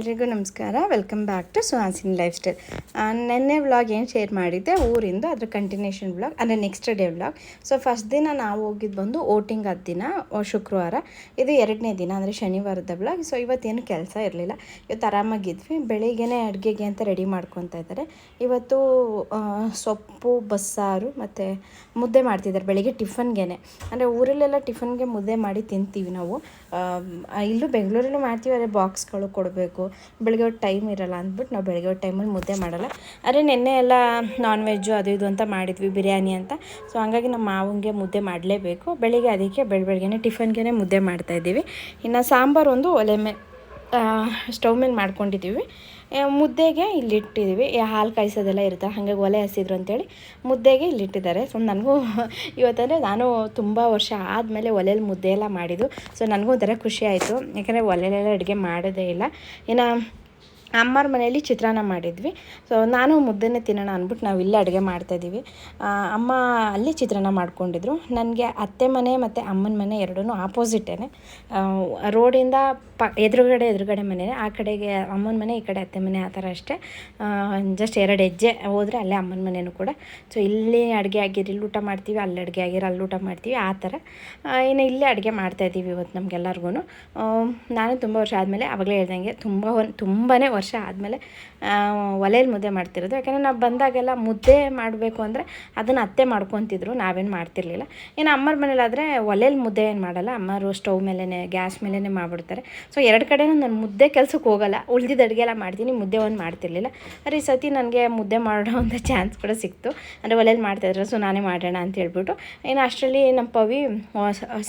ಎಲ್ರಿಗೂ ನಮಸ್ಕಾರ. Welcome back to Suhasini lifestyle ನೆನ್ನೆ ವ್ಲಾಗ್ ಏನು ಶೇರ್ ಮಾಡಿದ್ದೆ? ಊರಿಂದ, ಅದ್ರ ಕಂಟಿನ್ಯೂಷನ್ ವ್ಲಾಗ್ ಅಂದರೆ next day vlog so first ದಿನ ನಾವು ಹೋಗಿದ್ದು ಬಂದು ಓಟಿಂಗ್ ಹತ್ತು ದಿನ ಶುಕ್ರವಾರ. ಇದು ಎರಡನೇ ದಿನ, ಅಂದರೆ ಶನಿವಾರದ ವ್ಲಾಗ್ ಸೊ ಇವತ್ತೇನು ಕೆಲಸ ಇರಲಿಲ್ಲ. ಇವತ್ತು ಆರಾಮಾಗಿದ್ವಿ. ಬೆಳಿಗ್ಗೆನೇ ಅಡುಗೆಗೆ ಅಂತ ರೆಡಿ ಮಾಡ್ಕೊತಾ ಇದ್ದಾರೆ. ಇವತ್ತು ಸೊಪ್ಪು, ಬಸ್ಸಾರು, ಮತ್ತು ಮುದ್ದೆ ಮಾಡ್ತಿದ್ದಾರೆ. ಬೆಳಿಗ್ಗೆ ಟಿಫನ್ಗೆ ಅಂದರೆ ಊರಲ್ಲೆಲ್ಲ ಟಿಫನ್ಗೆ ಮುದ್ದೆ ಮಾಡಿ ತಿಂತೀವಿ ನಾವು. ಇಲ್ಲೂ ಬೆಂಗಳೂರಲ್ಲೂ ಮಾಡ್ತೀವಿ, ಆದರೆ ಬಾಕ್ಸ್ಗಳು ಕೊಡಬೇಕು. ಬೆಳಗ್ಗೆ ಟೈಮ್ ಇರಲ್ಲ ಅಂದ್ಬಿಟ್ಟು ನಾವು ಬೆಳಗ್ಗೆ ಹೊತ್ತು ಟೈಮಲ್ಲಿ ಮುದ್ದೆ ಮಾಡಲ್ಲ. ಆದರೆ ನಿನ್ನೆ ಎಲ್ಲ ನಾನ್ ವೆಜ್ಜು ಅದು ಇದು ಅಂತ ಮಾಡಿದ್ವಿ, ಬಿರಿಯಾನಿ ಅಂತ. ಸೊ ಹಂಗಾಗಿ ನಮ್ಮ ಮಾವಂಗೆ ಮುದ್ದೆ ಮಾಡಲೇಬೇಕು. ಬೆಳಿಗ್ಗೆ ಅದಕ್ಕೆ ಬೆಳ, ಬೆಳಗ್ಗೆನೆ ಟಿಫನ್ಗೆ ಮುದ್ದೆ ಮಾಡ್ತಾಯಿದ್ದೀವಿ ಇನ್ನು ಸಾಂಬಾರು ಒಂದು ಒಲೆ ಮೇ ಸ್ಟವ್ ಮೇಲೆ ಮಾಡ್ಕೊಂಡಿದ್ದೀವಿ. ಮುದ್ದೆಗೆ ಇಲ್ಲಿಟ್ಟಿದ್ದೀವಿ ಹಾಲು ಕಾಯಿಸೋದೆಲ್ಲ ಇರುತ್ತೆ. ಹಾಗೆ ಒಲೆ ಹಸಿದ್ರು ಅಂತೇಳಿ ಮುದ್ದೆಗೆ ಇಲ್ಲಿಟ್ಟಿದ್ದಾರೆ ಸೊ ನನಗೂ ಇವತ್ತಂದರೆ ನಾನು ತುಂಬ ವರ್ಷ ಆದಮೇಲೆ ಒಲೆಯಲ್ಲಿ ಮುದ್ದೆ ಎಲ್ಲ ಮಾಡಿದ್ದು. ಸೊ ನನಗೂ ಒಂಥರ ಖುಷಿ ಆಯಿತು. ಯಾಕಂದರೆ ಒಲೆಯಲ್ಲೆಲ್ಲ ಅಡುಗೆ ಮಾಡೋದೇ ಇಲ್ಲ. ಇನ್ನು ಅಮ್ಮರ ಮನೆಯಲ್ಲಿ ಚಿತ್ರಾನ್ನ ಮಾಡಿದ್ವಿ. ಸೊ ನಾನು ಮುದ್ದೆನೇ ತಿನ್ನೋಣ ಅಂದ್ಬಿಟ್ಟು ನಾವು ಇಲ್ಲೇ ಅಡುಗೆ ಮಾಡ್ತಾಯಿದ್ದೀವಿ ಅಮ್ಮ ಅಲ್ಲಿ ಚಿತ್ರಾನ್ನ ಮಾಡ್ಕೊಂಡಿದ್ರು. ನನಗೆ ಅತ್ತೆ ಮನೆ ಮತ್ತು ಅಮ್ಮನ ಮನೆ ಎರಡೂ ಆಪೋಸಿಟೇ ರೋಡಿಂದ ಪ, ಎದುರುಗಡೆ ಎದುರುಗಡೆ ಮನೆಯೇ ಆ ಕಡೆಗೆ ಅಮ್ಮನ ಮನೆ, ಈ ಕಡೆ ಅತ್ತೆ ಮನೆ ಆ ಥರ ಅಷ್ಟೇ. ಜಸ್ಟ್ ಎರಡು ಹೆಜ್ಜೆ ಹೋದರೆ ಅಲ್ಲೇ ಅಮ್ಮನ ಮನೆಯೂ ಕೂಡ. ಸೊ ಇಲ್ಲಿ ಅಡುಗೆ ಆಗಿರಿ ಇಲ್ಲಿ ಊಟ ಮಾಡ್ತೀವಿ, ಅಲ್ಲಿ ಅಡುಗೆ ಆಗಿರೋ ಅಲ್ಲಿ ಊಟ ಮಾಡ್ತೀವಿ, ಆ ಥರ. ಇನ್ನು ಇಲ್ಲೇ ಅಡುಗೆ ಮಾಡ್ತಾಯಿದ್ದೀವಿ ಇವತ್ತು ನಮಗೆಲ್ಲರಿಗೂ ನಾನು ತುಂಬ ವರ್ಷ ಆದಮೇಲೆ ಆವಾಗಲೇ ಹೇಳ್ದಂಗೆ ತುಂಬ ಒನ್ ತುಂಬಾ ವರ್ಷ ಆದಮೇಲೆ ಒಲೆಯಲ್ಲಿ ಮುದ್ದೆ ಮಾಡ್ತಿರೋದು. ಯಾಕೆಂದರೆ ನಾವು ಬಂದಾಗೆಲ್ಲ ಮುದ್ದೆ ಮಾಡಬೇಕು ಅಂದರೆ ಅದನ್ನು ಅತ್ತೆ ಮಾಡ್ಕೊತಿದ್ರು, ನಾವೇನು ಮಾಡ್ತಿರ್ಲಿಲ್ಲ. ಇನ್ನು ಅಮ್ಮರ ಮನೇಲಾದರೆ ಒಲೆಯಲ್ಲಿ ಮುದ್ದೆ ಏನು ಮಾಡಲ್ಲ, ಅಮ್ಮರು ಸ್ಟವ್ ಮೇಲೇ ಗ್ಯಾಸ್ ಮೇಲೇ ಮಾಡಿಬಿಡ್ತಾರೆ. ಸೊ ಎರಡು ಕಡೆನೂ ನಾನು ಮುದ್ದೆ ಕೆಲಸಕ್ಕೆ ಹೋಗಲ್ಲ. ಉಳ್ದಿದ ಅಡುಗೆ ಎಲ್ಲ ಮಾಡ್ತೀನಿ, ಮುದ್ದೆ ಒಂದು ಮಾಡ್ತಿರ್ಲಿಲ್ಲ. ಅರೆ ಈ ಸತಿ ನನಗೆ ಮುದ್ದೆ ಮಾಡೋ ಒಂದು ಚಾನ್ಸ್ ಕೂಡ ಸಿಕ್ತು. ಅಂದರೆ ಒಲೆಯಲ್ಲಿ ಮಾಡ್ತಾಯಿದ್ರು ಸೊ ನಾನೇ ಮಾಡೋಣ ಅಂತ ಹೇಳ್ಬಿಟ್ಟು. ಇನ್ನು ಅಷ್ಟರಲ್ಲಿ ನಮ್ಮ ಪವಿ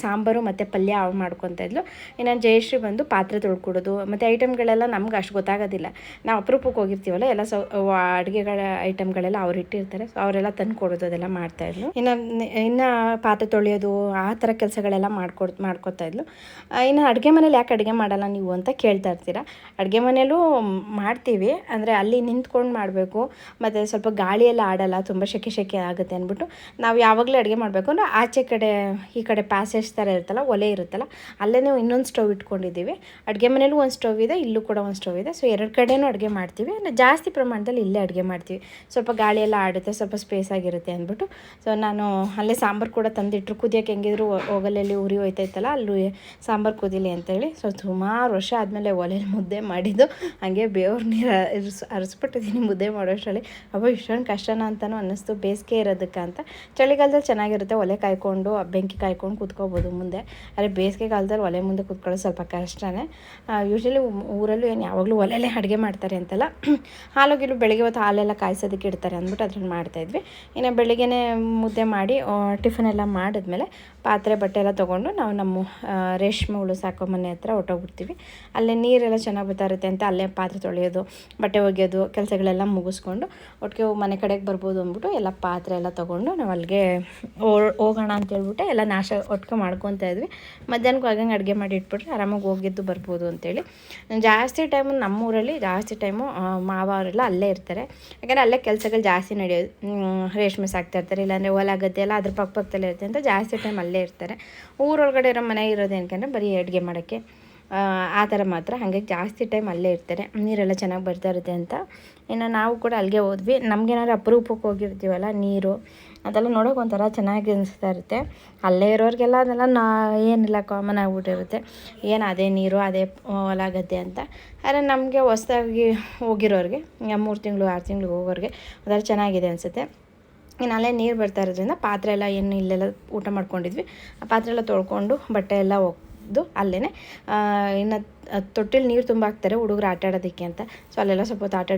ಸಾಂಬಾರು ಮತ್ತು ಪಲ್ಯ ಅವು ಮಾಡ್ಕೊತಾ ಇದ್ಲು. ಇನ್ನು ಜಯಶ್ರೀ ಬಂದು ಪಾತ್ರೆ ತೊಳ್ಕೊಡೋದು, ಮತ್ತು ಐಟಮ್ಗಳೆಲ್ಲ ನಮ್ಗೆ ಅಷ್ಟು ಗೊತ್ತಾಗೋದಿಲ್ಲ. ನಾವು ಅಪರೂಪಕ್ಕೆ ಹೋಗಿರ್ತೀವಲ್ಲ, ಎಲ್ಲ ಸೊ ಅಡುಗೆಗಳ ಐಟಮ್ಗಳೆಲ್ಲ ಅವ್ರು ಇಟ್ಟಿರ್ತಾರೆ. ಸೊ ಅವರೆಲ್ಲ ತಂದು ಕೊಡೋದು, ಅದೆಲ್ಲ ಮಾಡ್ತಾಯಿದ್ಲು ಇನ್ನು ಇನ್ನು ಪಾತ್ರೆ ತೊಳೆಯೋದು, ಆ ಥರ ಕೆಲಸಗಳೆಲ್ಲ ಮಾಡ್ಕೊಡ್ ಮಾಡ್ಕೊತಾ ಇದ್ಲು. ಇನ್ನು ಅಡುಗೆ ಮನೇಲಿ ಯಾಕೆ ಅಡುಗೆ ಮಾಡಲ್ಲ ನೀವು ಅಂತ ಕೇಳ್ತಾ ಇರ್ತೀರಾ? ಅಡುಗೆ ಮನೆಯಲ್ಲೂ ಮಾಡ್ತೀವಿ, ಅಂದರೆ ಅಲ್ಲಿ ನಿಂತ್ಕೊಂಡು ಮಾಡಬೇಕು. ಮತ್ತು ಸ್ವಲ್ಪ ಗಾಳಿಯೆಲ್ಲ ಆಡಲ್ಲ, ತುಂಬ ಶೆಕೆ ಶೆಕೆ ಆಗುತ್ತೆ ಅಂದ್ಬಿಟ್ಟು, ನಾವು ಯಾವಾಗಲೂ ಅಡುಗೆ ಮಾಡಬೇಕು. ಅಂದರೆ ಆಚೆ ಕಡೆ, ಈ ಕಡೆ ಪ್ಯಾಸೇಜ್ ಥರ ಇರುತ್ತಲ್ಲ, ಒಲೆ ಇರುತ್ತಲ್ಲ, ಅಲ್ಲೇ ಇನ್ನೊಂದು ಸ್ಟವ್ ಇಟ್ಕೊಂಡಿದ್ದೀವಿ. ಅಡುಗೆ ಮನೇಲೂ ಒಂದು ಸ್ಟವ್ ಇದೆ, ಇಲ್ಲೂ ಕೂಡ ಒಂದು ಸ್ಟವ್ ಇದೆ. ಸೊ ಎರಡು ಕಡೆನೂ ಅಡುಗೆ ಮಾಡ್ತೀವಿ. ಅಂದರೆ ಜಾಸ್ತಿ ಪ್ರಮಾಣದಲ್ಲಿ ಇಲ್ಲೇ ಅಡುಗೆ ಮಾಡ್ತೀವಿ. ಸ್ವಲ್ಪ ಗಾಳಿ ಎಲ್ಲ ಆಡುತ್ತೆ, ಸ್ವಲ್ಪ ಸ್ಪೇಸ್ ಆಗಿರುತ್ತೆ ಅಂದ್ಬಿಟ್ಟು. ಸೊ ನಾನು ಅಲ್ಲೇ ಸಾಂಬಾರು ಕೂಡ ತಂದಿಟ್ರು. ಕುದಿಯೋಕೆ ಹೆಂಗಿದ್ರು ಹೋಗಲಲ್ಲಿ ಉರಿ ಹೋಯ್ತೈತಲ್ಲ ಅಲ್ಲೂ ಸಾಂಬಾರು ಕುದಿಲಿ ಅಂತೇಳಿ. ಸೊ ಸುಮಾರು ವರ್ಷ ಆದಮೇಲೆ ಒಲೆಯಲ್ಲಿ ಮುದ್ದೆ ಮಾಡಿದ್ದು. ಹಾಗೆ ಬೇವ್ರ ನೀರು ಇರಿಸ್ ಅರಿಸ್ಬಿಟ್ಟಿದ್ದೀನಿ ಮುದ್ದೆ ಮಾಡೋಷ್ಟರಲ್ಲಿ. ಅಬ್ಬ, ಇಷ್ಟೊಂದು ಕಷ್ಟನ ಅಂತಲೂ ಅನ್ನಿಸ್ತು. ಬೇಸಿಗೆ ಇರೋದಕ್ಕೆ ಅಂತ. ಚಳಿಗಾಲದಲ್ಲಿ ಚೆನ್ನಾಗಿರುತ್ತೆ. ಒಲೆ ಕಾಯ್ಕೊಂಡು ಬೆಂಕಿ ಕಾಯ್ಕೊಂಡು ಕೂತ್ಕೋಬೋದು ಮುಂದೆ. ಆದರೆ ಬೇಸಿಗೆ ಕಾಲದಲ್ಲಿ ಒಲೆ ಮುಂದೆ ಕೂತ್ಕೊಳ್ಳೋದು ಸ್ವಲ್ಪ ಕಷ್ಟನೇ. ಯೂಶ್ವಲಿ ಊರಲ್ಲೂ ಏನು ಯಾವಾಗಲೂ ಒಲೆಯಲ್ಲೇ ಅಡುಗೆ ಮಾಡ್ತಾರೆ ಅಂತಲ್ಲ. ಹಾಲು ಗಿಲು ಬೆಳಿಗ್ಗೆ ಹೊತ್ತು ಹಾಲೆಲ್ಲ ಕಾಯಿಸೋದಕ್ಕೆ ಇಡ್ತಾರೆ ಅಂದ್ಬಿಟ್ಟು ಅದ್ರಲ್ಲಿ ಮಾಡ್ತಾಯಿದ್ವಿ ಇನ್ನು ಬೆಳಿಗ್ಗೆನೇ ಮುದ್ದೆ ಮಾಡಿ ಟಿಫನ್ ಎಲ್ಲ ಮಾಡಿದ್ಮೇಲೆ ಪಾತ್ರೆ, ಬಟ್ಟೆ ಎಲ್ಲ ತೊಗೊಂಡು ನಾವು ನಮ್ಮ ರೇಷ್ಮೆ ಹುಳು ಸಾಕೋ ಮನೆ ಹತ್ರ ಹೊಟ್ಟೋಗ್ಬಿಡ್ತೀವಿ ಅಲ್ಲೇ ನೀರೆಲ್ಲ ಚೆನ್ನಾಗಿ ಬರ್ತಾ ಇರುತ್ತೆ ಅಂತ ಅಲ್ಲೇ ಪಾತ್ರೆ ತೊಳೆಯೋದು, ಬಟ್ಟೆ ಒಗೆಯೋದು, ಕೆಲಸಗಳೆಲ್ಲ ಮುಗಿಸ್ಕೊಂಡು ಒಟ್ಟಿಗೆ ಮನೆ ಕಡೆಗೆ ಬರ್ಬೋದು ಅಂದ್ಬಿಟ್ಟು ಎಲ್ಲ ಪಾತ್ರೆ ಎಲ್ಲ ತೊಗೊಂಡು ನಾವು ಅಲ್ಲಿಗೆ ಹೋಗೋಣ ಅಂತ ಹೇಳ್ಬಿಟ್ಟು ಎಲ್ಲ ನಾಶ ಒಟ್ಕೆ ಮಾಡ್ಕೊತಾ ಇದ್ವಿ. ಮಧ್ಯಾಹ್ನಕ್ಕೆ ಆಗಂಗೆ ಅಡುಗೆ ಮಾಡಿ ಇಟ್ಬಿಟ್ರೆ ಆರಾಮಾಗಿ ಹೋಗಿದ್ದು ಬರ್ಬೋದು ಅಂತೇಳಿ. ಜಾಸ್ತಿ ಟೈಮು ನಮ್ಮೂರಲ್ಲಿ ಜಾಸ್ತಿ ಟೈಮು ಮಾವ ಅವರೆಲ್ಲ ಅಲ್ಲೇ ಇರ್ತಾರೆ. ಯಾಕಂದರೆ ಅಲ್ಲೇ ಕೆಲಸಗಳು ಜಾಸ್ತಿ ನಡೆಯೋದು ರೇಷ್ಮೆ ಸಾಕ್ತಾ ಇರ್ತಾರೆ. ಇಲ್ಲಾಂದರೆ ಹೊಲ ಗದ್ದೆ ಎಲ್ಲ ಅದ್ರ ಪಕ್ಕ ಪಕ್ಕದಲ್ಲೇ ಇರುತ್ತೆ ಅಂತ ಜಾಸ್ತಿ ಟೈಮ್ ಇರ್ತಾರೆ. ಊರೊಳಗಡೆ ಇರೋ ಮನೆ ಇರೋದು ಏನಕ್ಕಂದ್ರೆ ಬರೀ ಅಡುಗೆ ಮಾಡೋಕ್ಕೆ. ಆ, ಥರ ಮಾತ್ರ. ಹಾಗೆ ಜಾಸ್ತಿ ಟೈಮ್ ಅಲ್ಲೇ ಇರ್ತಾರೆ. ನೀರೆಲ್ಲ ಚೆನ್ನಾಗಿ ಬರ್ತಾ ಇರುತ್ತೆ ಅಂತ. ಇನ್ನು ನಾವು ಕೂಡ ಅಲ್ಲಿಗೆ ಹೋದ್ವಿ. ನಮಗೇನಾದ್ರು ಅಪರೂಪಕ್ಕೆ ಹೋಗಿರ್ತೀವಲ್ಲ ನೀರು ಅದೆಲ್ಲ ನೋಡೋಕೆ ಒಂಥರ ಚೆನ್ನಾಗಿ ಅನಿಸ್ತಾ ಇರುತ್ತೆ. ಅಲ್ಲೇ ಇರೋರಿಗೆಲ್ಲ ಅದೆಲ್ಲ ನಾ ಏನಿಲ್ಲ ಕಾಮನ್ ಆಗಿಬಿಟ್ಟಿರುತ್ತೆ. ಏನು ಅದೇ ನೀರು ಅದೇ ಹೊಲ ಅಂತ. ಆದರೆ ನಮಗೆ ಹೊಸ್ದಾಗಿ ಹೋಗಿರೋರಿಗೆ ಮೂರು ತಿಂಗಳು ಆರು ತಿಂಗಳು ಹೋಗೋರಿಗೆ ಒಂಥರ ಚೆನ್ನಾಗಿದೆ ಅನಿಸುತ್ತೆ. ಇನ್ನು ನೀರು ಬರ್ತಾ ಇರೋದ್ರಿಂದ ಪಾತ್ರೆ ಎಲ್ಲ ಏನು ಇಲ್ಲೆಲ್ಲ ಊಟ ಮಾಡ್ಕೊಂಡಿದ್ವಿ. ಆ ಪಾತ್ರೆ ಎಲ್ಲ ತೊಳ್ಕೊಂಡು ಬಟ್ಟೆ ಎಲ್ಲ ಒಗೆದು ಅಲ್ಲೇ ಇನ್ನು ತೊಟ್ಟಿಲಿ ನೀರು ತುಂಬ ಹಾಕ್ತಾರೆ ಹುಡುಗರು ಆಟ ಆಡೋದಕ್ಕೆ ಅಂತ. ಸೊ ಅಲ್ಲೆಲ್ಲ ಸ್ವಲ್ಪ ಹೊತ್ತು ಆಟ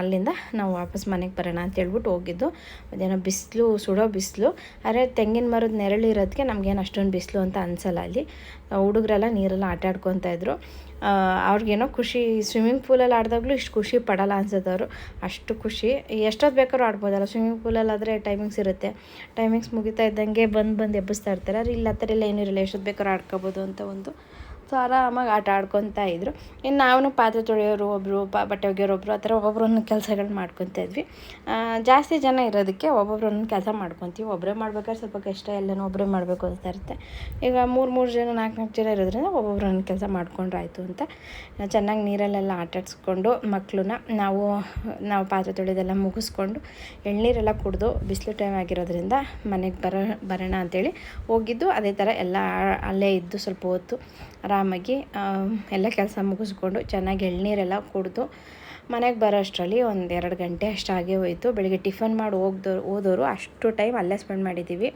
ಅಲ್ಲಿಂದ ನಾವು ವಾಪಸ್ ಮನೆಗೆ ಬರೋಣ ಅಂತ ಹೇಳ್ಬಿಟ್ಟು ಹೋಗಿದ್ದು. ಅದೇನೋ ಬಿಸಿಲು, ಸುಡೋ ಬಿಸಿಲು. ಆದರೆ ತೆಂಗಿನ ಮರದ ನೆರಳು ಇರೋದಕ್ಕೆ ನಮಗೇನು ಅಷ್ಟೊಂದು ಬಿಸಿಲು ಅಂತ ಅನಿಸಲ್ಲ ಅಲ್ಲಿ. ಹುಡುಗರೆಲ್ಲ ನೀರೆಲ್ಲ ಆಟ ಆಡ್ಕೊತಾ ಇದ್ರು. ಅವ್ರಿಗೇನೋ ಖುಷಿ, ಸ್ವಿಮ್ಮಿಂಗ್ ಪೂಲಲ್ಲಿ ಆಡಿದಾಗಲೂ ಇಷ್ಟು ಖುಷಿ ಪಡಲ್ಲ ಅನ್ಸುತ್ತೆ ಅವರು ಅಷ್ಟು ಖುಷಿ. ಎಷ್ಟೊತ್ತು ಬೇಕಾದ್ರೂ ಆಡ್ಬೋದಲ್ಲ. ಸ್ವಿಮ್ಮಿಂಗ್ ಪೂಲಲ್ಲಾದರೆ ಟೈಮಿಂಗ್ಸ್ ಇರುತ್ತೆ. ಟೈಮಿಂಗ್ಸ್ ಮುಗಿತಾ ಇದ್ದಂಗೆ ಬಂದು ಬಂದು ಎಬ್ಬಿಸ್ತಾ ಇರ್ತಾರೆ. ಆದರೆ ಇಲ್ಲ ಆ ಥರ ಎಲ್ಲ ಏನಿರಲ್ಲ ಎಷ್ಟೊತ್ತು ಬೇಕಾದ್ರೂ ಆಡ್ಕೋಬೋದು ಅಂತ ಒಂದು ಸೊ ಆರಾಮಾಗಿ ಆಟ ಆಡ್ಕೊತಾ ಇದ್ರು. ಇನ್ನು ನಾವು ಪಾತ್ರೆ ತೊಳೆಯೋರು ಒಬ್ಬರು ಪ, ಬಟ್ಟೆ ಒಗೆಯೋರು ಒಬ್ಬರು ಆ ಥರ ಒಬ್ಬೊಬ್ರೊಂದು ಕೆಲಸಗಳು ಮಾಡ್ಕೊತಾ ಇದ್ವಿ. ಜಾಸ್ತಿ ಜನ ಇರೋದಕ್ಕೆ ಒಬ್ಬೊಬ್ರೊಂದು ಕೆಲಸ ಮಾಡ್ಕೊತೀವಿ. ಒಬ್ಬರೇ ಮಾಡ್ಬೇಕಾದ್ರೆ ಸ್ವಲ್ಪ ಕಷ್ಟ, ಎಲ್ಲನೂ ಒಬ್ಬರೇ ಮಾಡಬೇಕು ಅಂತ ಇರುತ್ತೆ. ಈಗ ಮೂರು ಮೂರು ಜನ, ನಾಲ್ಕು ನಾಲ್ಕು ಜನ ಇರೋದ್ರಿಂದ ಒಬ್ಬೊಬ್ರೊಂದು ಕೆಲಸ ಮಾಡ್ಕೊಂಡ್ರಾಯ್ತು ಅಂತ. ಚೆನ್ನಾಗಿ ನೀರಲ್ಲೆಲ್ಲ ಆಟಾಡಿಸ್ಕೊಂಡು ಮಕ್ಕಳನ್ನ ನಾವು ನಾವು ಪಾತ್ರೆ ತೊಳೆದೆಲ್ಲ ಮುಗಿಸ್ಕೊಂಡು ಎಳ್ನೀರೆಲ್ಲ ಕುಡಿದು ಬಿಸಿಲು ಟೈಮ್ ಆಗಿರೋದ್ರಿಂದ ಮನೆಗೆ ಬರೋ, ಬರೋಣ ಅಂತೇಳಿ ಹೋಗಿದ್ದು. ಅದೇ ಥರ ಎಲ್ಲ ಅಲ್ಲೇ ಇದ್ದು ಸ್ವಲ್ಪ ಹೊತ್ತು ಆರಾಮಾಗಿ ಎಲ್ಲ ಕೆಲಸ ಮುಗಿಸ್ಕೊಂಡು ಚೆನ್ನಾಗಿ ಎಳ್ನೀರೆಲ್ಲ ಕುಡಿದು ಮನೆಗೆ ಬರೋ ಅಷ್ಟರಲ್ಲಿ ಒಂದು ಎರಡು ಗಂಟೆ ಅಷ್ಟಾಗೇ ಹೋಯಿತು. ಬೆಳಿಗ್ಗೆ ಟಿಫನ್ ಮಾಡಿ ಹೋಗ್ದವ್ರು ಹೋದವರು ಅಷ್ಟು ಟೈಮ್ ಅಲ್ಲೇ ಸ್ಪೆಂಡ್ ಮಾಡಿದ್ದೀವಿ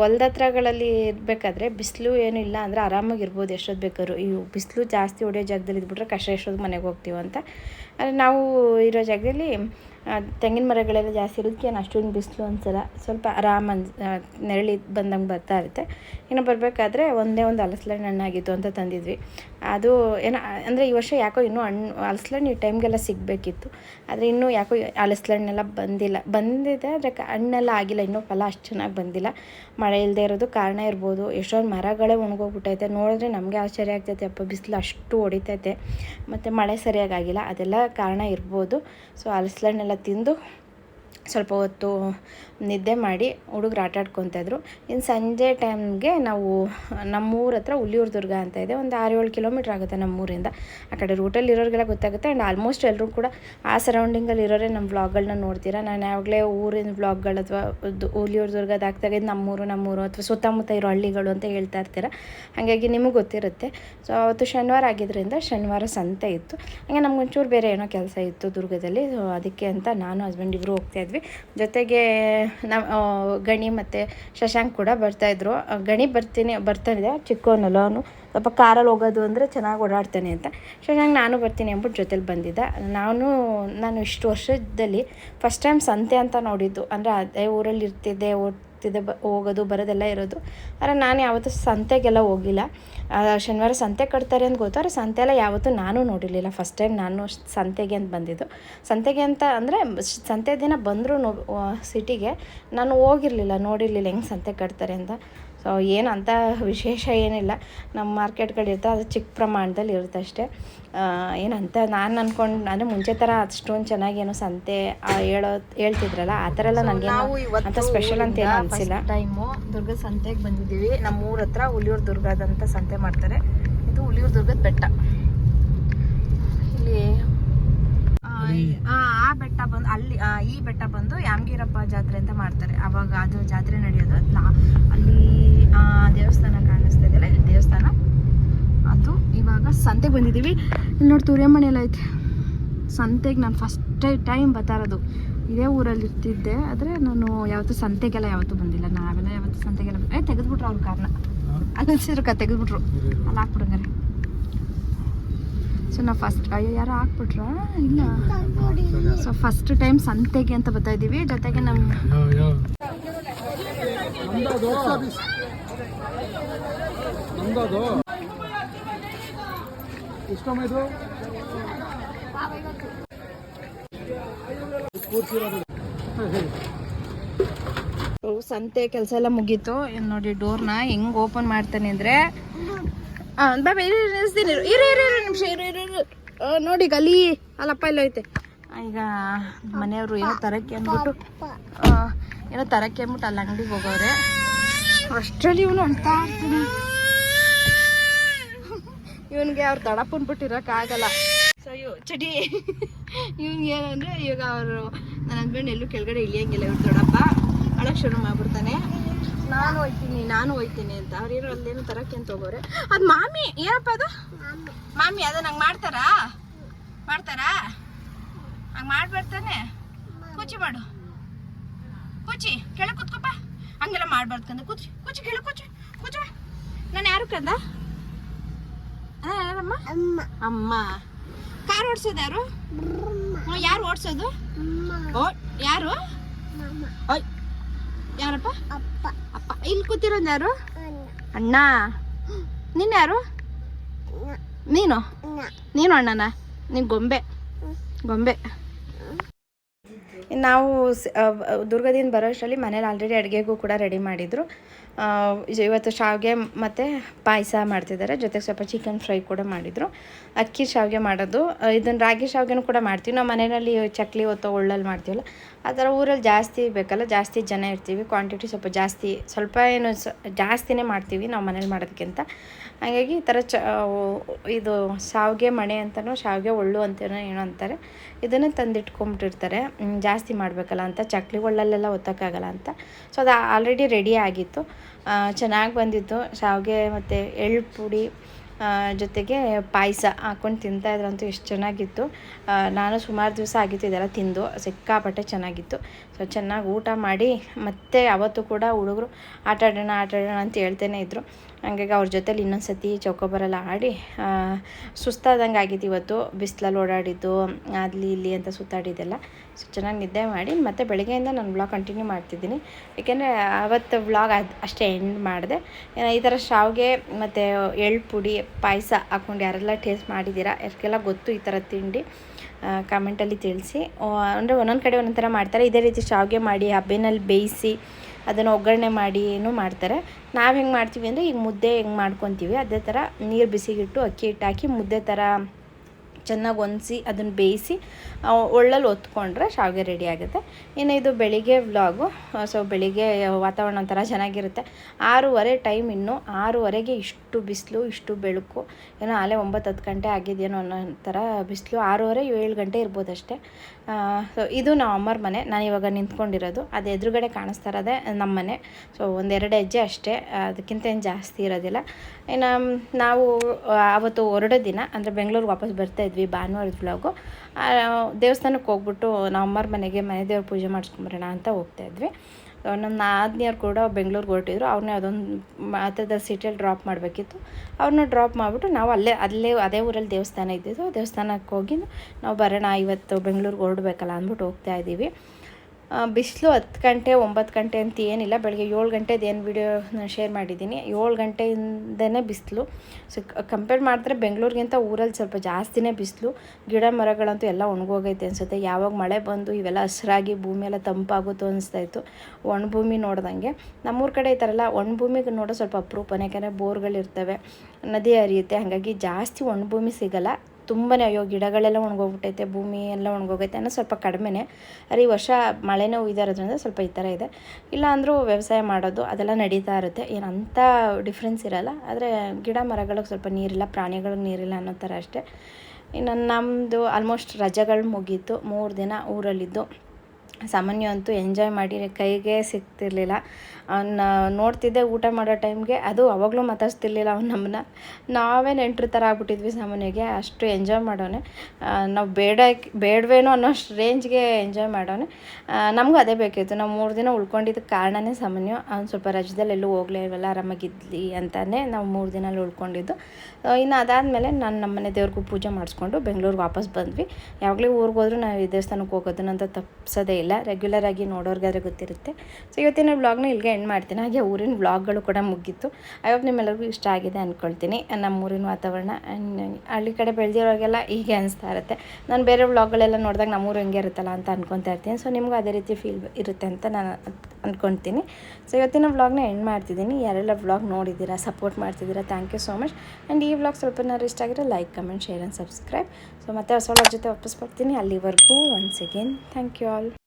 ಹೊಲ್ದ ಹತ್ರಗಳಲ್ಲಿ ಇರಬೇಕಾದ್ರೆ ಬಿಸಿಲು ಏನೂ ಇಲ್ಲ ಅಂದರೆ ಆರಾಮಾಗಿ ಇರ್ಬೋದು. ಎಷ್ಟೊತ್ತು ಬೇಕಾದ್ರು. ಈ ಬಿಸಿಲು ಜಾಸ್ತಿ ಹೊಡೆಯೋ ಜಾಗದಲ್ಲಿ ಇದ್ಬಿಟ್ರೆ ಕಷ್ಟ ಎಷ್ಟೊತ್ತು ಮನೆಗೆ ಹೋಗ್ತೀವಿ ಅಂತ. ಆದರೆ ನಾವು ಇರೋ ಜಾಗದಲ್ಲಿ ತೆಂಗಿನ ಮರಗಳೆಲ್ಲ ಜಾಸ್ತಿ ಇರೋದಕ್ಕೆ ಏನು ಅಷ್ಟೊಂದು ಬಿಸಿಲು ಅನ್ಸಲ್ಲ. ಸ್ವಲ್ಪ ಆರಾಮ ನೆರಳಿ ಬಂದಂಗೆ ಬರ್ತಾ ಇರುತ್ತೆ. ಇನ್ನು ಬರಬೇಕಾದ್ರೆ ಒಂದೇ ಒಂದು ಅಲಸಲಣ್ಣ ಹಣ್ಣಾಗಿತ್ತು ಅಂತ ತಂದಿದ್ವಿ. ಅದು ಏನೋ, ಅಂದರೆ ಈ ವರ್ಷ ಯಾಕೋ ಇನ್ನೂ ಹಣ್ಣು ಅಲಸಲಣ್ಣ ಈ ಟೈಮ್ಗೆಲ್ಲ ಸಿಗಬೇಕಿತ್ತು. ಆದರೆ ಇನ್ನೂ ಯಾಕೋ ಹಲಸಲಣ್ಣೆಲ್ಲ ಬಂದಿಲ್ಲ. ಬಂದಿದೆ, ಆದರೆ ಹಣ್ಣೆಲ್ಲ ಆಗಿಲ್ಲ. ಇನ್ನೂ ಫಲ ಅಷ್ಟು ಚೆನ್ನಾಗಿ ಬಂದಿಲ್ಲ. ಮಳೆ ಇಲ್ಲದೆ ಇರೋದು ಕಾರಣ ಇರ್ಬೋದು. ಎಷ್ಟೊಂದು ಮರಗಳೇ ಒಣಗೋಗ್ಬಿಟ್ಟೈತೆ. ನೋಡಿದ್ರೆ ನಮಗೆ ಆಶ್ಚರ್ಯ ಆಗ್ತೈತೆ. ಅಪ್ಪ, ಬಿಸಿಲು ಅಷ್ಟು ಹೊಡಿತೈತೆ. ಮತ್ತು ಮಳೆ ಸರಿಯಾಗಿ ಆಗಿಲ್ಲ. ಅದೆಲ್ಲ ಕಾರಣ ಇರ್ಬೋದು. ಸೊ ಹಲಸಲಣ್ಣೆಲ್ಲ ತಿಂದು ಸ್ವಲ್ಪ ಹೊತ್ತು ನಿದ್ದೆ ಮಾಡಿ ಹುಡುಗರು ಆಟ ಆಡ್ಕೊತಾಯಿದ್ರು ಇನ್ನು ಸಂಜೆ ಟೈಮ್ಗೆ ನಾವು ನಮ್ಮೂರ ಹತ್ರ ಹುಲಿಯೂರು ದುರ್ಗ ಅಂತ ಇದೆ. ಒಂದು ಆರು ಏಳು ಕಿಲೋಮೀಟ್ರ್ ಆಗುತ್ತೆ ನಮ್ಮೂರಿಂದ. ಆ ಕಡೆ ರೂಟಲ್ಲಿ ಇರೋರಿಗೆಲ್ಲ ಗೊತ್ತಾಗುತ್ತೆ. ಆ್ಯಂಡ್ ಆಲ್ಮೋಸ್ಟ್ ಎಲ್ಲರೂ ಕೂಡ ಆ ಸರೌಂಡಿಂಗಲ್ಲಿ ಇರೋರೇ ನಮ್ಮ ವ್ಲಾಗ್ಗಳನ್ನ ನೋಡ್ತೀರಾ. ನಾನು ಯಾವಾಗಲೇ ಊರಿನ ವ್ಲಾಗ್ಗಳು ಅಥವಾ ಹುಲಿಯೂರು ದುರ್ಗದ ಇದು ನಮ್ಮೂರು ನಮ್ಮೂರು ಅಥವಾ ಸುತ್ತಮುತ್ತ ಇರೋ ಹಳ್ಳಿಗಳು ಅಂತ ಹೇಳ್ತಾ ಇರ್ತೀರ. ಹಾಗಾಗಿ ನಿಮಗೆ ಗೊತ್ತಿರುತ್ತೆ. ಸೊ ಅವತ್ತು ಶನಿವಾರ ಆಗಿದ್ದರಿಂದ ಶನಿವಾರ ಸಂತೆ ಇತ್ತು. ಹಾಗೆ ನಮ್ಗೊಂಚೂರು ಬೇರೆ ಏನೋ ಕೆಲಸ ಇತ್ತು ದುರ್ಗದಲ್ಲಿ. ಸೊ ಅದಕ್ಕೆ ಅಂತ ನಾನು ಹಸ್ಬೆಂಡ್ ಇಬ್ಬರು ಹೋಗ್ತಾ ಇದ್ವಿ ಜೊತೆಗೆ ನಮ್ಮ ಗಣಿ ಮತ್ತು ಶಶಾಂಕ್ ಕೂಡ ಬರ್ತಾಯಿದ್ರು ಗಣಿ ಬರ್ತೀನಿ, ಬರ್ತಾನಿದೆ ಚಿಕ್ಕವನಲ್ಲ ಅವನು. ಸ್ವಲ್ಪ ಕಾರಲ್ಲಿ ಹೋಗೋದು ಅಂದರೆ ಚೆನ್ನಾಗಿ ಓಡಾಡ್ತಾನೆ ಅಂತ. ಶಶಾಂಕ್, ನಾನು ಬರ್ತೀನಿ ಅಂದ್ಬಿಟ್ಟು ಜೊತೆಲಿ ಬಂದಿದ್ದೆ. ನಾನು ನಾನು ಇಷ್ಟು ವರ್ಷದಲ್ಲಿ ಫಸ್ಟ್ ಟೈಮ್ ಸಂತೆ ಅಂತ ನೋಡಿದ್ದು. ಅಂದರೆ ಅದೇ ಊರಲ್ಲಿ ಇರ್ತಿದ್ದೆ ಓದ್ತಿದ್ದೆ ಬ ಹೋಗೋದು, ಬರೋದೆಲ್ಲ ಇರೋದು. ಆದರೆ ನಾನು ಯಾವತ್ತೂ ಸಂತೆಗೆಲ್ಲ ಹೋಗಿಲ್ಲ. ಶನಿವಾರ ಸಂತೆ ಕಟ್ತಾರೆ ಅಂತ ಗೊತ್ತು, ಆದರೆ ಸಂತೆ ಎಲ್ಲ ಯಾವತ್ತೂ ನಾನು ನೋಡಿರಲಿಲ್ಲ. ಫಸ್ಟ್ ಟೈಮ್ ನಾನು ಸಂತೆಗೆ ಅಂತ ಬಂದಿದ್ದು. ಸಂತೆಗೆ ಅಂತ ಅಂದರೆ ಸಂತೆ ದಿನ ಬಂದರೂ ಸಿಟಿಗೆ ನಾನು ಹೋಗಿರಲಿಲ್ಲ, ನೋಡಿರಲಿಲ್ಲ ಹೆಂಗೆ ಸಂತೆ ಕಟ್ತಾರೆ ಅಂತ. ಸೊ ಏನು ವಿಶೇಷ ಏನಿಲ್ಲ. ನಮ್ಮ ಮಾರ್ಕೆಟ್ಗಳು ಇರ್ತವೆ ಅದು ಚಿಕ್ಕ ಪ್ರಮಾಣದಲ್ಲಿ ಇರುತ್ತೆ ಅಷ್ಟೇ. ಏನಂತ ನಾನು ಅಂದ್ಕೊಂಡು ಅಂದರೆ ಮುಂಚೆ ಥರ ಅಷ್ಟೊಂದು ಚೆನ್ನಾಗೇನು ಏನೋ ಸಂತೆ ಹೇಳೋ ಹೇಳ್ತಿದ್ರಲ್ಲ ಆ ಥರ ಎಲ್ಲ ನನಗೆ ಅಂತ ಸ್ಪೆಷಲ್ ಅಂತ ಏನು ಅನಿಸಿಲ್ಲ. ಟೈಮು ದುರ್ಗ ಸಂತೆಗೆ ಬಂದಿದ್ದೀವಿ. ನಮ್ಮ ಊರ ಹತ್ರ ಹುಲಿಯೂರು ದುರ್ಗದಂತ ಸಂತೆ ಮಾಡ್ತಾರೆ. ಇದು ಹುಲಿಯೂರು ದುರ್ಗದ ಬೆಟ್ಟ. ಇಲ್ಲಿ ಆ, ಬೆಟ್ಟ ಬಂದು ಅಲ್ಲಿ ಈ ಬೆಟ್ಟ ಬಂದು ಯಾಮಗಿರಪ್ಪ ಜಾತ್ರೆ ಅಂತ ಮಾಡ್ತಾರೆ. ಅವಾಗ ಅದು ಜಾತ್ರೆ ನಡೆಯೋದು. ಅಲ್ಲಿ ದೇವಸ್ಥಾನ ಕಾಣಿಸ್ತಾ ಇದೆಯಲ್ಲ ಇಲ್ಲಿ ದೇವಸ್ಥಾನ. ಅದು ಇವಾಗ ಸಂತೆಗೆ ಬಂದಿದ್ದೀವಿ. ಇಲ್ಲಿ ನೋಡಿ ತುರಿಯಮ್ಮಣಿ ಎಲ್ಲ ಐತೆ. ಸಂತೆಗೆ ನಾನು ಫಸ್ಟ್ ಟೈಮ್ ಬರ್ತಾ ಇರೋದು. ಇದೇ ಊರಲ್ಲಿ ಇರ್ತಿದ್ದೆ. ಆದರೆ ನಾನು ಯಾವತ್ತೂ ಸಂತೆಗೆಲ್ಲ ಯಾವತ್ತೂ ಬಂದಿಲ್ಲ. ನಾವೆಲ್ಲ ಯಾವತ್ತೂ ಸಂತೆಗೆಲ್ಲ ಏ ತೆಗೆದ್ಬಿಟ್ರು ಅವ್ರ ಕಾರಣ. ಅದು ಹಸಿರು ಕ ತೆಗೆದ್ಬಿಟ್ರು. ಅಲ್ಲಿ ಹಾಕ್ಬಿಡಂಗಾರೆ ಸೊ ನಾವು ಫಸ್ಟ್ ಅಯ್ಯೋ ಯಾರು ಹಾಕ್ಬಿಟ್ರ? ಇಲ್ಲ. ಸೊ ಫಸ್ಟ್ ಟೈಮ್ ಸಂತೆಗೆ ಅಂತ ಬರ್ತಾ ಇದ್ದೀವಿ ಜೊತೆಗೆ ನಮ್ಮ ಸಂತೆ ಕೆಲಸ ಎಲ್ಲ ಮುಗೀತು. ನೋಡಿ ಡೋರ್ನ ಹೆಂಗ್ ಓಪನ್ ಮಾಡ್ತಾನೆ ಅಂದ್ರೆ ಬಾಬಾ, ಇರು ನಿಲ್ಸ್ತೀನಿ ಇರು ಇರು ಇರು ನಿಮಿಷ, ಇರು ಇರು ನೋಡಿ, ಗಲಿ, ಅಲ್ಲಪ್ಪ, ಇಲ್ಲ ಐತೆ ಈಗ ಮನೆಯವರು ಏನೋ ತರಕ್ಕೆ ಅಂದ್ಬಿಟ್ಟು ಏನೋ ತರಕ್ಕೆ ಅಂದ್ಬಿಟ್ಟು ಅಲ್ಲಿ ಅಂಗಡಿಗೆ ಹೋಗೋರೆ. ಅಷ್ಟರಲ್ಲಿ ಇವನು ಅಂತ ಇರ್ತೀನಿ. ಇವನಿಗೆ ಅವ್ರು ತಡಪನ್ಬಿಟ್ಟು ಇರೋಕ್ಕಾಗಲ್ಲ ಸೊ ಇವ್ ಚಡಿ. ಇವ್ನಿಗೆ ಏನಂದ್ರೆ ಇವಾಗ ಅವರು ನನ್ನ ಹಸ್ಬೆಂಡ್ ಎಲ್ಲೂ ಕೆಳಗಡೆ ಇಳಿಯಂಗಿಲ್ಲ. ಇವ್ರು ದೊಡ್ಡಪ್ಪ. ಅಳಕ್ ಶುರು ಮಾಡ್ಬಿಡ್ತಾನೆ. ನಾನು ಹೋಯ್ತೀನಿ ನಾನು ಹೋಯ್ತೀನಿ ಅಂತ. ಅವ್ರೇನು ಅಲ್ಲೇನು ತರಕ್ಕೆ ಅಂತ ಹೋಗೋರೆ. ಅದು ಮಾಮಿ ಏನಪ್ಪ ಅದು? ಮಾಮಿ ಅದ ನಂಗೆ ಮಾಡ್ತಾರಾ? ಮಾಡ್ತಾರಾ? ಹಂಗೆ ಮಾಡ್ಬಾರ್ತಾನೆ ಕೂಚಿ ಮಾಡು. ಕೂಚಿ ಕೆಳಗೆ ಕೂತ್ಕೊಪ್ಪ. ಹಂಗೆಲ್ಲ ಮಾಡ್ಬಾರ್ದು ಕಂದ. ಕೂಚಿ ಕೂಚಿ ಕೆಳಗೆ ಕೂಚಿ ಕೂಚ ನಾನು ಯಾರು ಕಂದ? ಯಾರಮ್ಮ? ಅಮ್ಮ. ಕಾರ್ ಓಡಿಸೋದು ಯಾರು? ಯಾರು ಓಡಿಸೋದು? ಓ ಯಾರು? ಯಾರಪ್ಪ? ಇಲ್ಲಿ ಕೂತಿರೋದು ಯಾರು? ಅಣ್ಣ. ನೀನು ಯಾರು? ನೀನು? ನೀನು ಅಣ್ಣನ? ನೀನು ಗೊಂಬೆ. ಗೊಂಬೆ. ನಾವು ದುರ್ಗದಿಂದ ಬರೋಷ್ಟರಲ್ಲಿ ಮನೇಲಿ ಆಲ್ರೆಡಿ ಅಡುಗೆಗೂ ಕೂಡ ರೆಡಿ ಮಾಡಿದರು. ಇವತ್ತು ಶಾವಿಗೆ ಮತ್ತು ಪಾಯಸ ಮಾಡ್ತಿದ್ದಾರೆ. ಜೊತೆಗೆ ಸ್ವಲ್ಪ ಚಿಕನ್ ಫ್ರೈ ಕೂಡ ಮಾಡಿದರು. ಅಕ್ಕಿ ಶಾವಿಗೆ ಮಾಡೋದು. ಇದನ್ನು ರಾಗಿ ಶಾವಿಗೆನೂ ಕೂಡ ಮಾಡ್ತೀವಿ. ನಾವು ಮನೆಯಲ್ಲಿ ಚಕ್ಲಿ ಹೊತ್ತು ಒಳ್ಳಲ್ಲಿ ಮಾಡ್ತೀವಲ್ಲ, ಆ ಥರ ಊರಲ್ಲಿ ಜಾಸ್ತಿ ಬೇಕಲ್ಲ, ಜಾಸ್ತಿ ಜನ ಇರ್ತೀವಿ. ಕ್ವಾಂಟಿಟಿ ಸ್ವಲ್ಪ ಜಾಸ್ತಿ, ಸ್ವಲ್ಪ ಏನು ಸ, ಜಾಸ್ತಿನೇ ಮಾಡ್ತೀವಿ ನಾವು ಮನೇಲಿ ಮಾಡೋದಕ್ಕಿಂತ. ಹಾಗಾಗಿ ಈ ಥರ ಚ ಇದು ಶಾವಿಗೆ ಮಣೆ ಅಂತಲೂ ಶಾವಿಗೆ ಒಳ್ಳು ಅಂತೇನೋ ಏನೋ ಅಂತಾರೆ. ಇದನ್ನು ತಂದಿಟ್ಕೊಂಬಿಟ್ಟಿರ್ತಾರೆ. ಜಾಸ್ತಿ ಮಾಡಬೇಕಲ್ಲ ಅಂತ, ಚಕ್ಲಿ ಒಳ್ಳಲ್ಲೆಲ್ಲ ಒತ್ತೋಕ್ಕಾಗಲ್ಲ ಅಂತ. ಸೊ ಅದು ಆಲ್ರೆಡಿ ರೆಡಿ ಆಗಿತ್ತು. ಚೆನ್ನಾಗಿ ಬಂದಿತ್ತು. ಶಾವಿಗೆ ಮತ್ತು ಎಳ್ಳು ಪುಡಿ ಜೊತೆಗೆ ಪಾಯಸ ಹಾಕ್ಕೊಂಡು ತಿಂತಾಯಿದ್ರಂತೂ ಎಷ್ಟು ಚೆನ್ನಾಗಿತ್ತು. ನಾನು ಸುಮಾರು ದಿವಸ ಆಗಿತ್ತು ಇದೆಲ್ಲ ತಿಂದು. ಸಿಕ್ಕಾಪಟ್ಟೆ ಚೆನ್ನಾಗಿತ್ತು. ಸೊ ಚೆನ್ನಾಗಿ ಊಟ ಮಾಡಿ ಮತ್ತೆ ಅವತ್ತು ಕೂಡ ಹುಡುಗರು ಆಟ ಆಡೋಣ ಆಟ ಆಡೋಣ ಅಂತ ಹೇಳ್ತಾನೆ ಇದ್ದರು ಹಂಗಾಗಿ ಅವ್ರ ಜೊತೇಲಿ ಇನ್ನೊಂದು ಸತಿ ಚೌಕೊಬರೆಲ್ಲ ಆಡಿ ಸುಸ್ತಾದಂಗೆ ಆಗಿತ್ತು ಇವತ್ತು. ಬಿಸಿಲಲ್ಲಿ ಓಡಾಡಿದ್ದು, ಅಲ್ಲಿ ಇಲ್ಲಿ ಅಂತ ಸುತ್ತಾಡಿದ್ದೆಲ್ಲ. ಸೊ, ಚೆನ್ನಾಗಿ ನಿದ್ದೆ ಮಾಡಿ ಮತ್ತೆ ಬೆಳಗ್ಗೆಯಿಂದ ನಾನು ವ್ಲಾಗ್ ಕಂಟಿನ್ಯೂ ಮಾಡ್ತಿದ್ದೀನಿ. ಏಕೆಂದರೆ ಅವತ್ತು ವ್ಲಾಗ್ ಅದು ಅಷ್ಟೇ ಎಂಡ್ ಮಾಡಿದೆ. ಈ ಥರ ಶಾವಿಗೆ ಮತ್ತು ಎಳ್ಳು ಪುಡಿ, ಪಾಯಸ ಹಾಕ್ಕೊಂಡು ಯಾರೆಲ್ಲ ಟೇಸ್ಟ್ ಮಾಡಿದ್ದೀರಾ, ಯಾರಿಗೆಲ್ಲ ಗೊತ್ತು ಈ ಥರ ತಿಂಡಿ ಕಾಮೆಂಟಲ್ಲಿ ತಿಳಿಸಿ. ಅಂದರೆ ಒಂದೊಂದು ಕಡೆ ಒಂದೊಂದು ಥರ ಮಾಡ್ತಾರೆ. ಇದೇ ರೀತಿ ಶಾವಿಗೆ ಮಾಡಿ, ಹಬ್ಬೆನಲ್ಲಿ ಬೇಯಿಸಿ ಅದನ್ನು ಒಗ್ಗರಣೆ ಮಾಡಿ ಏನು ಮಾಡ್ತಾರೆ. ನಾವು ಹೆಂಗೆ ಮಾಡ್ತೀವಿ ಅಂದರೆ ಈಗ ಮುದ್ದೆ ಹೆಂಗೆ ಮಾಡ್ಕೊತೀವಿ, ಅದೇ ಥರ ನೀರು ಬಿಸಿಗಿಟ್ಟು ಅಕ್ಕಿ ಹಿಟ್ಟು ಹಾಕಿ ಮುದ್ದೆ ಥರ ಚೆನ್ನಾಗಿ ಒಣಸಿ ಅದನ್ನು ಬೇಯಿಸಿ ಒಳ್ಳಲ್ಲಿ ಒತ್ಕೊಂಡ್ರೆ ಶಾವಿಗೆ ರೆಡಿ ಆಗುತ್ತೆ. ಇನ್ನು ಇದು ಬೆಳಿಗ್ಗೆ ವ್ಲಾಗು ಸೊ ಬೆಳಿಗ್ಗೆ ವಾತಾವರಣ ಒಂಥರ ಚೆನ್ನಾಗಿರುತ್ತೆ. ಆರೂವರೆ ಟೈಮ್ ಇನ್ನು, ಆರೂವರೆಗೆ ಇಷ್ಟು ಬಿಸಿಲು, ಇಷ್ಟು ಬೆಳಕು, ಏನೋ ಅಲ್ಲೇ ಒಂಬತ್ತು ಹತ್ತು ಗಂಟೆ ಆಗಿದೆಯೇನೋ ಅನ್ನೋ ಥರ ಬಿಸಿಲು, ಆರೂವರೆ, ಏಳು ಗಂಟೆ ಇರ್ಬೋದು ಅಷ್ಟೇ. ಸೊ ಇದು ನಾವು ಅಮ್ಮರ ಮನೆ, ನಾನು ಇವಾಗ ನಿಂತ್ಕೊಂಡಿರೋದು. ಅದು ಎದುರುಗಡೆ ಕಾಣಿಸ್ತಾ ಇರೋದೇ ನಮ್ಮ ಮನೆ. ಸೊ ಒಂದೆರಡು ಹೆಜ್ಜೆ ಅಷ್ಟೇ, ಅದಕ್ಕಿಂತ ಏನು ಜಾಸ್ತಿ ಇರೋದಿಲ್ಲ. ಇನ್ನು, ನಾವು ಆವತ್ತು ಹೊರಡೋ ದಿನ, ಅಂದರೆ ಬೆಂಗಳೂರಿಗೆ ವಾಪಸ್ ಬರ್ತಾ ಇದ್ವಿ ಭಾನುವಾರದ ವ್ಲಾಗು ದೇವಸ್ಥಾನಕ್ಕೆ ಹೋಗ್ಬಿಟ್ಟು ನಮ್ಮ ಅಮ್ಮರ ಮನೆಗೆ ಮನೆ ದೇವ್ರ ಪೂಜೆ ಮಾಡಿಸ್ಕೊಂಬರೋಣ ಅಂತ ಹೋಗ್ತಾ ಇದ್ವಿ. ಸೊ ನಮ್ಮ ನಾದಿನಿಯವ್ರು ಕೂಡ ಬೆಂಗಳೂರಿಗೆ ಹೊರಟಿದ್ರು. ಅವ್ರನ್ನ ಅದೊಂದು ಮಾತದ ಸಿಟಿಯಲ್ಲಿ ಡ್ರಾಪ್ ಮಾಡಬೇಕಿತ್ತು. ಅವ್ರನ್ನ ಡ್ರಾಪ್ ಮಾಡಿಬಿಟ್ಟು ನಾವು ಅಲ್ಲೇ ಅಲ್ಲೇ, ಅದೇ ಊರಲ್ಲಿ ದೇವಸ್ಥಾನ ಇದ್ದಿದ್ದು. ದೇವಸ್ಥಾನಕ್ಕೆ ಹೋಗಿ ನಾವು ಬರೋಣ, ಇವತ್ತು ಬೆಂಗಳೂರಿಗೆ ಹೊರಡ್ಬೇಕಲ್ಲ ಅಂದ್ಬಿಟ್ಟು ಹೋಗ್ತಾ ಇದ್ದೀವಿ. ಬಿಸಿಲು ಹತ್ತು ಗಂಟೆ, ಒಂಬತ್ತು ಗಂಟೆ ಅಂತ ಏನಿಲ್ಲ, ಬೆಳಗ್ಗೆ ಏಳು ಗಂಟೆದು ಏನು ವಿಡಿಯೋ ನಾನು ಶೇರ್ ಮಾಡಿದ್ದೀನಿ. ಏಳು ಗಂಟೆಯಿಂದನೇ ಬಿಸಿಲು. ಸೊ ಕಂಪೇರ್ ಮಾಡಿದ್ರೆ ಬೆಂಗಳೂರಿಗಿಂತ ಊರಲ್ಲಿ ಸ್ವಲ್ಪ ಜಾಸ್ತಿನೇ ಬಿಸಿಲು. ಗಿಡ ಮರಗಳಂತೂ ಎಲ್ಲ ಒಣಗೋಗೈತೆ ಅನಿಸುತ್ತೆ. ಯಾವಾಗ ಮಳೆ ಬಂದು ಇವೆಲ್ಲ ಹಸಿರಾಗಿ ಭೂಮಿ ಎಲ್ಲ ತಂಪಾಗುತ್ತೋ ಅನಿಸ್ತಾ ಇತ್ತು. ಒಣಭೂಮಿ ನೋಡ್ದಂಗೆ. ನಮ್ಮೂರ ಕಡೆ ಈ ಥರ ಎಲ್ಲ ಒಣಭೂಮಿಗೆ ನೋಡೋ ಸ್ವಲ್ಪ ಅಪರೂಪನೇ. ಯಾಕೆಂದರೆ ಬೋರ್ಗಳಿರ್ತವೆ, ನದಿ ಹರಿಯುತ್ತೆ. ಹಾಗಾಗಿ ಜಾಸ್ತಿ ಒಣಭೂಮಿ ಸಿಗಲ್ಲ. ತುಂಬಾ ಅಯ್ಯೋ, ಗಿಡಗಳೆಲ್ಲ ಒಣಗೋಗ್ಬಿಟ್ಟೈತೆ, ಭೂಮಿ ಎಲ್ಲ ಒಣಗೋಗೈತೆ ಅನ್ನೋ ಸ್ವಲ್ಪ ಕಡಿಮೆನೇ. ಅರೆ, ಈ ವರ್ಷ ಮಳೆನೇ ಇರೋದ್ರಿಂದ ಸ್ವಲ್ಪ ಈ ಥರ ಇದೆ. ಇಲ್ಲ ಅಂದರೂ ವ್ಯವಸಾಯ ಮಾಡೋದು, ಅದೆಲ್ಲ ನಡೀತಾ ಇರುತ್ತೆ. ಏನು ಅಂಥ ಡಿಫ್ರೆನ್ಸ್ ಇರಲ್ಲ. ಆದರೆ ಗಿಡ ಮರಗಳಿಗೆ ಸ್ವಲ್ಪ ನೀರಿಲ್ಲ, ಪ್ರಾಣಿಗಳಿಗೆ ನೀರಿಲ್ಲ ಅನ್ನೋ ಥರ ಅಷ್ಟೇ. ಇನ್ನು ನಮ್ಮದು ಆಲ್ಮೋಸ್ಟ್ ರಜೆಗಳು ಮುಗೀತು. ಮೂರು ದಿನ ಊರಲ್ಲಿದ್ದು. ಸಾಮಾನ್ಯ ಅಂತೂ ಎಂಜಾಯ್ ಮಾಡಿ ಕೈಗೆ ಸಿಗ್ತಿರ್ಲಿಲ್ಲ. ಅವನ್ನ ನೋಡ್ತಿದ್ದೆ ಊಟ ಮಾಡೋ ಟೈಮ್ಗೆ ಅದು ಅವಾಗಲೂ ಮಾತಾಡ್ತಿರ್ಲಿಲ್ಲ ಅವ್ನು ನಮ್ಮನ್ನ. ನಾವೇ ನೆಂಟ್ರ ಥರ ಆಗ್ಬಿಟ್ಟಿದ್ವಿ ಸಾಮಾನ್ಯಗೆ, ಅಷ್ಟು ಎಂಜಾಯ್ ಮಾಡೋನೆ. ನಾವು ಬೇಡ ಬೇಡವೇನೋ ಅನ್ನೋ ರೇಂಜ್ಗೆ ಎಂಜಾಯ್ ಮಾಡೋನೆ. ನಮಗೂ ಅದೇ ಬೇಕಿತ್ತು. ನಾವು ಮೂರು ದಿನ ಉಳ್ಕೊಂಡಿದ್ದಕ್ಕೆ ಕಾರಣನೇ ಸಾಮಾನ್ಯ, ಅವ್ನು ಸ್ವಲ್ಪ ರಜದಲ್ಲಿ ಎಲ್ಲೂ ಹೋಗ್ಲೇ ಇಲ್ವಲ್ಲ ಆರಾಮಾಗಿದ್ಲಿ ಅಂತಲೇ ನಾವು ಮೂರು ದಿನ ಅಲ್ಲಿ ಉಳ್ಕೊಂಡಿದ್ದು ಇನ್ನು ಅದಾದಮೇಲೆ ನಾನು ನಮ್ಮನೆ ದೇವ್ರಿಗೂ ಪೂಜೆ ಮಾಡಿಸ್ಕೊಂಡು ಬೆಂಗಳೂರಿಗೆ ವಾಪಸ್ ಬಂದ್ವಿ. ಯಾವಾಗಲೂ ಊರಿಗೆ ನಾವು ಈ ದೇವಸ್ಥಾನಕ್ಕೆ ಹೋಗೋದನ್ನಂತ ತಪ್ಪಿಸೋದೇ ಇಲ್ಲ. ರೆಗ್ಯುಲರ್ ಆಗಿ ನೋಡೋರ್ಗಾದ್ರೆ ಗೊತ್ತಿರುತ್ತೆ. ಸೊ ಇವತ್ತಿನ ವ್ಲಾಗ್ನ ಇಲ್ಲಿಗೆ ಎಂಡ್ ಮಾಡ್ತೀನಿ. ಹಾಗೆ ಊರಿನ ವ್ಲಾಗ್ಗಳು ಕೂಡ ಮುಗೀತು. ಹೋಪ್ ನಿಮ್ಮೆಲ್ಲರಿಗೂ ಇಷ್ಟ ಆಗಿದೆ ಅಂದ್ಕೊಳ್ತೀನಿ ನಮ್ಮ ಊರಿನ ವಾತಾವರಣ ಆ್ಯಂಡ್ ಹಳ್ಳಿ ಕಡೆ ಬೆಳೆದಿರೋರಿಗೆಲ್ಲ ಹೀಗೆ ಅನಿಸ್ತಾ ಇರುತ್ತೆ. ನಾನು ಬೇರೆ ವ್ಲಾಗ್ಗಳೆಲ್ಲ ನೋಡಿದಾಗ ನಮ್ಮೂರು ಹೆಂಗೆ ಇರುತ್ತಲ್ಲ ಅಂತ ಅನ್ಕೊತಾ ಇರ್ತೀನಿ. ಸೊ ನಿಮಗೂ ಅದೇ ರೀತಿ ಫೀಲ್ ಇರುತ್ತೆ ಅಂತ ನಾನು ಅಂದ್ಕೊಳ್ತೀನಿ ಸೊ ಇವತ್ತಿನ ವ್ಲಾಗ್ನ ಎಂಡ್ ಮಾಡ್ತಿದ್ದೀನಿ. ಯಾರೆಲ್ಲ ವ್ಲಾಗ್ ನೋಡಿದ್ದೀರಾ ಸಪೋರ್ಟ್ ಮಾಡ್ತಿದ್ದೀರಾ thank you so much and ಈ ವ್ಲಾಗ್ ಸ್ವಲ್ಪ ಏನಾದ್ರು ಇಷ್ಟ ಆಗಿರೋ like comment share and subscribe so ಮತ್ತೆ ಹೊಸ ಜೊತೆ ವಾಪಸ್ ಬರ್ತೀನಿ. ಅಲ್ಲಿವರೆಗೂ once again thank you all